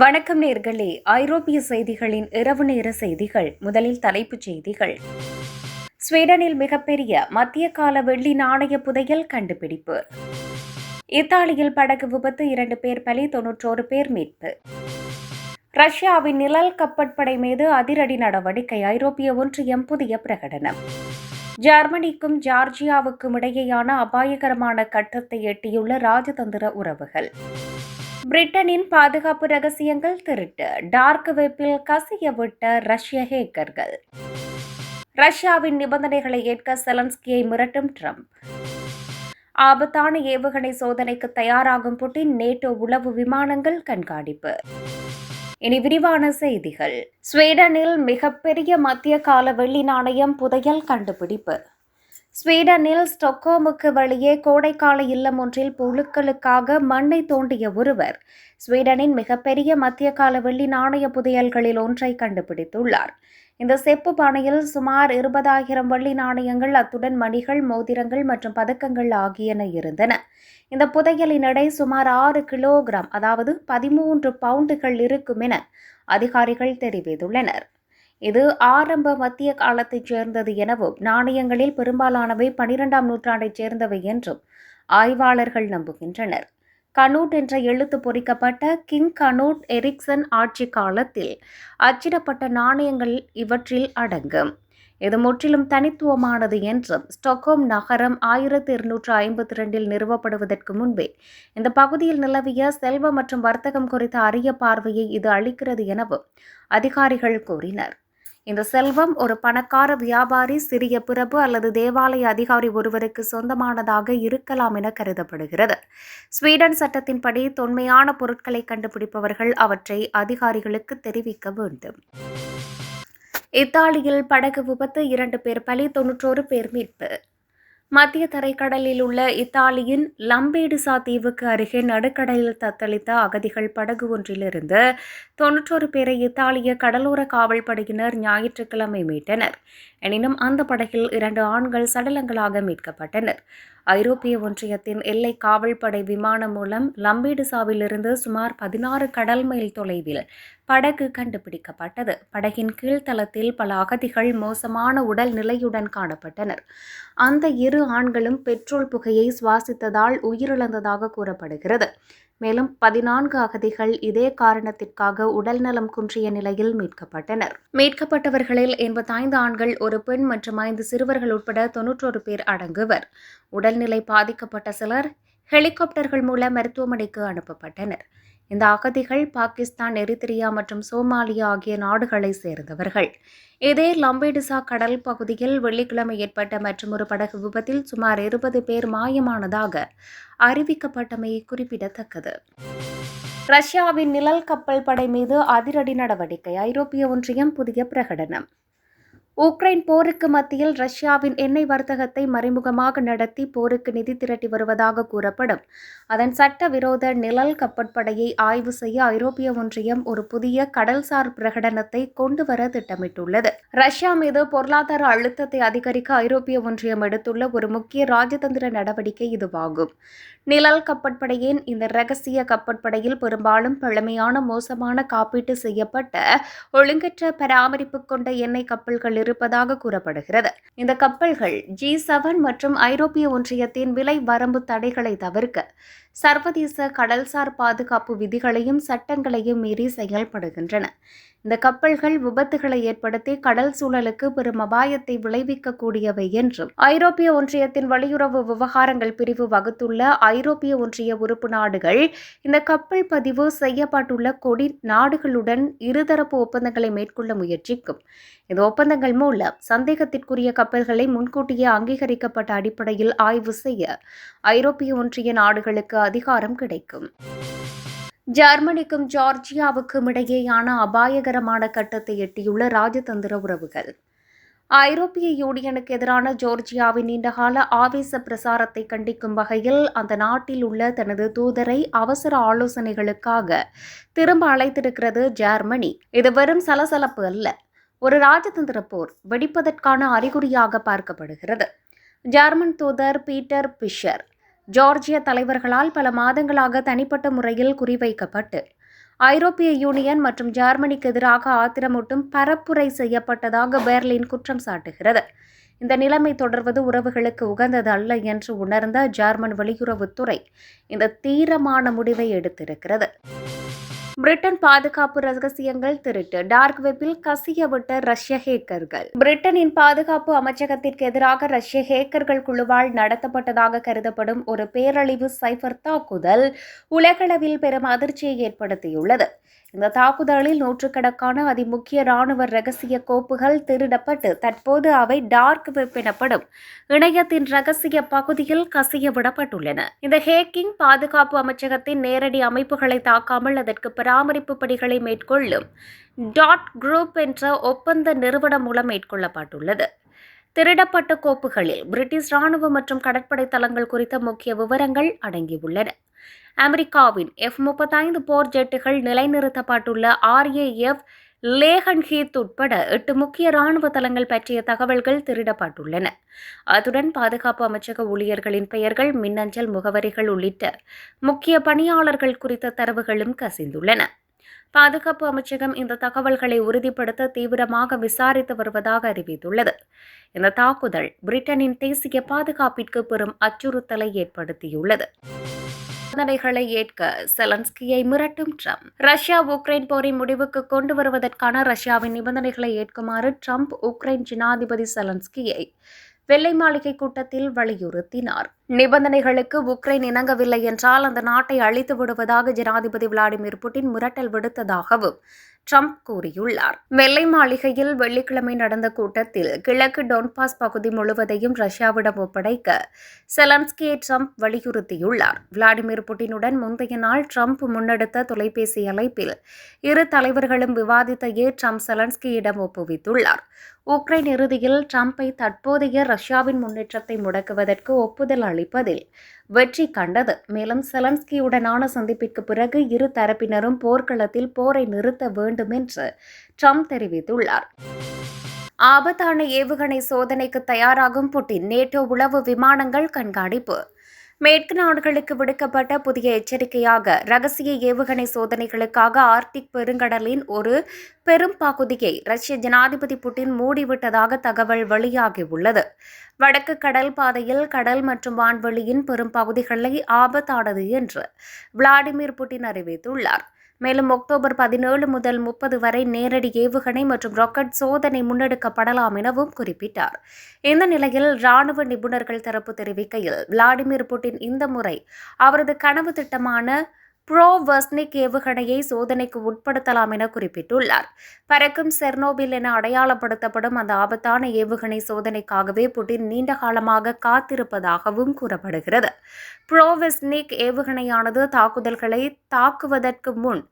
வணக்கம் நேர்களே. ஐரோப்பிய செய்திகளின் இரவு நேர செய்திகள் முதலில் தலைப்புச் செய்திகள். ஸ்வீடனில் மிகப்பெரிய மத்திய கால வெள்ளி நாணய புதையல் கண்டுபிடிப்பு. இத்தாலியில் படகு விபத்து இரண்டு பேர் பலி தொன்னூற்றோரு பேர் மீட்பு. ரஷ்யாவின் நிழல் கப்பற்படை மீது அதிரடி நடவடிக்கை ஐரோப்பிய ஒன்றியம் புதிய பிரகடனம். ஜெர்மனிக்கும் ஜார்ஜியாவுக்கும் இடையேயான அபாயகரமான கட்டத்தை எட்டியுள்ள ராஜதந்திர உறவுகள். பிரிட்டனின் பாதுகாப்பு ரகசியங்கள் திருட்டு. டார்க் வெப்பில் கசிய விட்ட ரஷ்ய ஹேக்கர்கள். ரஷ்யாவின் நிபந்தனைகளை ஏற்க செலன்ஸ்கியை மிரட்டும் ட்ரம்ப். ஆபத்தான ஏவுகணை சோதனைக்கு தயாராகும் புட்டின் நேட்டோ உளவு விமானங்கள் கண்காணிப்பு. இனி விரிவான செய்திகள். ஸ்வீடனில் மிகப்பெரிய மத்திய கால வெள்ளி நாணயம் புதையல் கண்டுபிடிப்பு. ஸ்வீடனில் ஸ்டொக்கோமுக்கு வெளியே கோடைக்கால இல்லம் ஒன்றில் புழுக்களுக்காக மண்ணை தோண்டிய ஒருவர் ஸ்வீடனின் மிகப்பெரிய மத்திய கால வெள்ளி நாணய புதையல்களில் ஒன்றை கண்டுபிடித்துள்ளார். இந்த செப்பு பானையில் சுமார் இருபதாயிரம் வெள்ளி நாணயங்கள் அத்துடன் மணிகள் மோதிரங்கள் மற்றும் பதக்கங்கள் ஆகியன இருந்தன. இந்த புதையலின் எடை சுமார் ஆறு கிலோகிராம் அதாவது பதிமூன்று பவுண்டுகள் இருக்கும் என அதிகாரிகள் தெரிவித்துள்ளனர். இது ஆரம்ப மத்திய காலத்தைச் சேர்ந்தது எனவும் நாணயங்களில் பெரும்பாலானவை பனிரெண்டாம் நூற்றாண்டைச் சேர்ந்தவை என்றும் ஆய்வாளர்கள் நம்புகின்றனர். கனூட் என்ற எழுத்து பொறிக்கப்பட்ட கிங் கனூட் எரிக்சன் ஆட்சி காலத்தில் அச்சிடப்பட்ட நாணயங்கள் இவற்றில் அடங்கும். இது முற்றிலும் தனித்துவமானது என்றும் ஸ்டாக்ஹோம் நகரம் ஆயிரத்தி இருநூற்று ஐம்பத்தி ரெண்டில் நிறுவப்படுவதற்கு முன்பே இந்த பகுதியில் நிலவிய செல்வம் மற்றும் வர்த்தகம் குறித்த அரிய பார்வையை இது அளிக்கிறது எனவும் அதிகாரிகள் கூறினர். இந்த செல்வம் ஒரு பணக்கார வியாபாரி சிறிய பிரபு அல்லது தேவாலய அதிகாரி ஒருவருக்கு சொந்தமானதாக இருக்கலாம் என கருதப்படுகிறது. ஸ்வீடன் சட்டத்தின்படி தொன்மையான பொருட்களை கண்டுபிடிப்பவர்கள் அவற்றை அதிகாரிகளுக்கு தெரிவிக்க வேண்டும். இத்தாலியில் படகு விபத்து இரண்டு பேர் பலி தொன்னூற்றோரு பேர் மீட்பு. மத்திய தரைக்கடலில் உள்ள இத்தாலியின் லம்பேடுசா தீவுக்கு அருகே நடுக்கடலில் தத்தளித்த அகதிகள் படகு ஒன்றிலிருந்து தொன்னூற்றோரு பேரை இத்தாலிய கடலோர காவல்படையினர் ஞாயிற்றுக்கிழமை மீட்டனர். எனினும் அந்த படகில் இரண்டு ஆண்கள் சடலங்களாக மீட்கப்பட்டனர். ஐரோப்பிய ஒன்றியத்தின் எல்லை காவல்படை விமானம் மூலம் லம்பேடுசாவிலிருந்து சுமார் பதினாறு கடல் மைல் தொலைவில் படகு கண்டுபிடிக்கப்பட்டது. படகின் கீழ்த்தளத்தில் பல அகதிகள் மோசமான உடல் நிலையுடன் காணப்பட்டனர். அந்த இரு ஆண்களும் பெட்ரோல் புகையை சுவாசித்ததால் உயிரிழந்ததாக கூறப்படுகிறது. மேலும் பதினான்கு அகதிகள் இதே காரணத்திற்காக உடல்நலம் குன்றிய நிலையில் மீட்கப்பட்டனர். மீட்கப்பட்டவர்களில் எண்பத்தைந்து ஆண்கள் ஒரு பெண் மற்றும் ஐந்து சிறுவர்கள் உட்பட தொன்னூற்றோரு பேர் அடங்குவர். உடல்நிலை பாதிக்கப்பட்ட சிலர் ஹெலிகாப்டர்கள் மூலம் மருத்துவமனைக்கு அனுப்பப்பட்டனர். இந்த அகதிகள் பாகிஸ்தான் எரித்திரியா மற்றும் சோமாலியா ஆகிய நாடுகளை சேர்ந்தவர்கள். இதே லம்பேடுசா கடல் பகுதியில் வெள்ளிக்கிழமை ஏற்பட்ட மற்றொரு படகு விபத்தில் சுமார் இருபது பேர் மாயமானதாக அறிவிக்கப்பட்டமை குறிப்பிடத்தக்கது. ரஷ்யாவின் நிழல் கப்பல் படை மீது அதிரடி நடவடிக்கை ஐரோப்பிய ஒன்றியம் புதிய பிரகடனம். உக்ரைன் போருக்கு மத்தியில் ரஷ்யாவின் எண்ணெய் வர்த்தகத்தை மறைமுகமாக நடத்தி போருக்கு நிதி திரட்டி வருவதாக கூறப்படும். அதன் சட்டவிரோத நிழல் கப்பற்படையை ஆய்வு செய்ய ஐரோப்பிய ஒன்றியம் ஒரு புதிய கடல்சார் பிரகடனத்தை கொண்டு வர திட்டமிட்டுள்ளது. ரஷ்யா மீது பொருளாதார அழுத்தத்தை அதிகரிக்க ஐரோப்பிய ஒன்றியம் எடுத்துள்ள ஒரு முக்கிய ராஜதந்திர நடவடிக்கை இதுவாகும். நிழல் கப்பற்படையின் இந்த ரகசிய கப்பற்படையில் பெரும்பாலும் பழமையான மோசமான காப்பீட்டு செய்யப்பட்ட ஒழுங்கற்ற பராமரிப்பு கொண்ட எண்ணெய் கப்பல்கள் இருப்பதாக கூறப்படுகிறது. இந்த கப்பல்கள் ஜி செவன் மற்றும் ஐரோப்பிய ஒன்றியத்தின் விலை வரம்பு தடைகளை தவிர்க்க சர்வதேச கடல்சார் பாதுகாப்பு விதிகளையும் சட்டங்களையும் மீறி செயல்படுகின்றன. இந்த கப்பல்கள் விபத்துகளை ஏற்படுத்தி கடல் சூழலுக்கு பெரும் அபாயத்தை விளைவிக்கக்கூடியவை என்றும் ஐரோப்பிய ஒன்றியத்தின் வெளியுறவு விவகாரங்கள் பிரிவு வகுத்துள்ள ஐரோப்பிய ஒன்றிய உறுப்பு நாடுகள் இந்த கப்பல் பதிவு செய்யப்பட்டுள்ள கொடி நாடுகளுடன் இருதரப்பு ஒப்பந்தங்களை மேற்கொள்ள முயற்சிக்கும். இந்த ஒப்பந்தங்கள் மூலம் சந்தேகத்திற்குரிய கப்பல்களை முன்கூட்டியே அங்கீகரிக்கப்பட்ட அடிப்படையில் ஆய்வு செய்ய ஐரோப்பிய ஒன்றிய நாடுகளுக்கு அதிகாரம் கிடைக்கும். ஜெர்மனிக்கும் ஜார்ஜியாவுக்கும் இடையேயான அபாயகரமான கட்டத்தை எட்டியுள்ள ராஜதந்திர உறவுகள். ஐரோப்பிய யூனியனுக்கு எதிரான ஜோர்ஜியாவின் நீண்டகால ஆவேச பிரசாரத்தை கண்டிக்கும் வகையில் அந்த நாட்டில் உள்ள தனது தூதரை அவசர ஆலோசனைகளுக்காக திரும்ப அழைத்திருக்கிறது ஜெர்மனி. இது வெறும் சலசலப்பு அல்ல. ஒரு ராஜதந்திர போர் வெடிப்பதற்கான அறிகுறியாக பார்க்கப்படுகிறது. ஜெர்மன் தூதர் பீட்டர் பிஷர் ஜார்ஜிய தலைவர்களால் பல மாதங்களாக தனிப்பட்ட முறையில் குறிவைக்கப்பட்டு ஐரோப்பிய யூனியன் மற்றும் ஜெர்மனிக்கு எதிராக ஆத்திரமூட்டும் பரப்புரை செய்யப்பட்டதாக பெர்லின் குற்றம் சாட்டுகிறது. இந்த நிலைமை தொடர்வது உறவுகளுக்கு உகந்தது அல்ல என்று உணர்ந்த ஜெர்மன் வெளியுறவுத்துறை இந்த தீரமான முடிவை எடுத்திருக்கிறது. பிரிட்டன் பாதுகாப்பு ரகசியங்கள் திருட்டு. டார்க் வெப்பில் கசிய விட்ட ரஷ்ய ஹேக்கர்கள். பிரிட்டனின் பாதுகாப்பு அமைச்சகத்திற்கு எதிராக ரஷ்ய ஹேக்கர்கள் குழுவால் நடத்தப்பட்டதாக கருதப்படும் ஒரு பேரழிவு சைபர் தாக்குதல் உலகளவில் பெரும் அதிர்ச்சியை ஏற்படுத்தியுள்ளது. இந்த தாக்குதலில் நூற்றுக்கணக்கான அதிமுக்கிய ராணுவ ரகசிய கோப்புகள் திருடப்பட்டு தற்போது அவை டார்க் வெப் எனப்படும் இணையத்தின் ரகசிய பகுதியில் கசிய விடப்பட்டுள்ளன. இந்த ஹேக்கிங் பாதுகாப்பு அமைச்சகத்தின் நேரடி அமைப்புகளை தாக்காமல் அதற்கு பராமரிப்பு பணிகளை மேற்கொள்ளும் டாட் குரூப் என்ற ஒப்பந்த நிறுவனம் மூலம் மேற்கொள்ளப்பட்டுள்ளது. திருடப்பட்ட கோப்புகளில் பிரிட்டிஷ் ராணுவ மற்றும் கடற்படை தளங்கள் குறித்த முக்கிய விவரங்கள் அடங்கியுள்ளன. அமெரிக்காவின் எஃப் முப்பத்தைந்து போர் ஜெட்டுகள் நிலைநிறுத்தப்பட்டுள்ள ஆர்ஏஎஃப் லேகன்ஹீத் உட்பட எட்டு முக்கிய ராணுவ தளங்கள் பற்றிய தகவல்கள் திருடப்பட்டுள்ளன. அத்துடன் பாதுகாப்பு அமைச்சக ஊழியர்களின் பெயர்கள் மின்னஞ்சல் முகவரிகள் உள்ளிட்ட முக்கிய பணியாளர்கள் குறித்த தரவுகளும் கசிந்துள்ளன. பாதுகாப்பு அமைச்சகம் இந்த தகவல்களை உறுதிப்படுத்த தீவிரமாக விசாரித்து வருவதாக அறிவித்துள்ளது. இந்த தாக்குதல் பிரிட்டனின் தேசிய பாதுகாப்பிற்கு பெரும் அச்சுறுத்தலை ஏற்படுத்தியுள்ளது. நிபந்தனைகளை ஏற்க செலன்ஸ்கியை மிரட்டும் ட்ரம்ப். ரஷ்யா உக்ரைன் போரை முடிவுக்கு கொண்டு வருவதற்கான ரஷ்யாவின் நிபந்தனைகளை ஏற்குமாறு ட்ரம்ப் உக்ரைன் ஜனாதிபதி செலன்ஸ்கியை வெள்ளை மாளிகை கூட்டத்தில் வலியுறுத்தினார். நிபந்தனைகளுக்கு உக்ரைன் இணங்கவில்லை என்றால் அந்த நாட்டை அழித்து விடுவதாக ஜனாதிபதி விளாடிமிர் புட்டின் மிரட்டல் விடுத்ததாகவும் ட்ரம்ப் கூறியுள்ளார். வெள்ளை மாளிகையில் வெள்ளிக்கிழமை நடந்த கூட்டத்தில் கிழக்கு டோன்பாஸ் பகுதி முழுவதையும் ரஷ்யாவிடம் ஒப்படைக்க செலன்ஸ்கியை ட்ரம்ப் வலியுறுத்தியுள்ளார். விளாடிமிர் புட்டினுடன் முந்தைய நாள் ட்ரம்ப் முன்னெடுத்த தொலைபேசி அழைப்பில் இரு தலைவர்களும் விவாதித்தையே ட்ரம்ப் செலன்ஸ்கியிடம் ஒப்புவித்துள்ளார். உக்ரைன் இறுதியில் ட்ரம்ப்பை தற்போதைய ரஷ்யாவின் முன்னேற்றத்தை முடக்குவதற்கு ஒப்புதல் அளிப்பதில் வெற்றி கண்டது. மேலும் செலன்ஸ்கியுடனான சந்திப்பிற்கு பிறகு இரு தரப்பினரும் போர்க்களத்தில் போரை நிறுத்த வேண்டும் என்று ட்ரம்ப் தெரிவித்துள்ளார். ஆபத்தான ஏவுகணை சோதனைக்கு தயாராகும் புட்டின் நேட்டோ உளவு விமானங்கள் கண்காணிப்பு. மேற்கு நாடுகளுக்கு விடுக்கப்பட்ட புதிய எச்சரிக்கையாக ரகசிய ஏவுகணை சோதனைகளுக்காக ஆர்டிக் பெருங்கடலின் ஒரு பெரும் பகுதியை ரஷ்ய ஜனாதிபதி புட்டின் மூடிவிட்டதாக தகவல் வெளியாகியுள்ளது. வடக்கு கடல் பாதையில் கடல் மற்றும் வான்வெளியின் பெரும் பகுதிகளை ஆபத்தானது என்று விளாடிமிர் புட்டின் அறிவித்துள்ளார். மேலும் அக்டோபர் பதினேழு முதல் முப்பது வரை நேரடி ஏவுகணை மற்றும் ராக்கெட் சோதனை முன்னெடுக்கப்படலாம் எனவும் குறிப்பிட்டார். இந்த நிலையில் ராணுவ நிபுணர்கள் தரப்பு தெரிவிக்கையில் விளாடிமிர் புட்டின் இந்த முறை அவரது கனவு திட்டமான ப்ரோவர்ஸ்னிக் ஏவுகணையை சோதனைக்கு உட்படுத்தலாம் என குறிப்பிட்டுள்ளார். பறக்கும் செர்னோபில் என அடையாளப்படுத்தப்படும் அந்த ஆபத்தான ஏவுகணை சோதனைக்காகவே புட்டின் நீண்ட காலமாக காத்திருப்பதாகவும் கூறப்படுகிறது. ப்ரோவெஸ்னிக் ஏவுகணையானது தாக்குதல்களை தாக்குவதற்கு முன்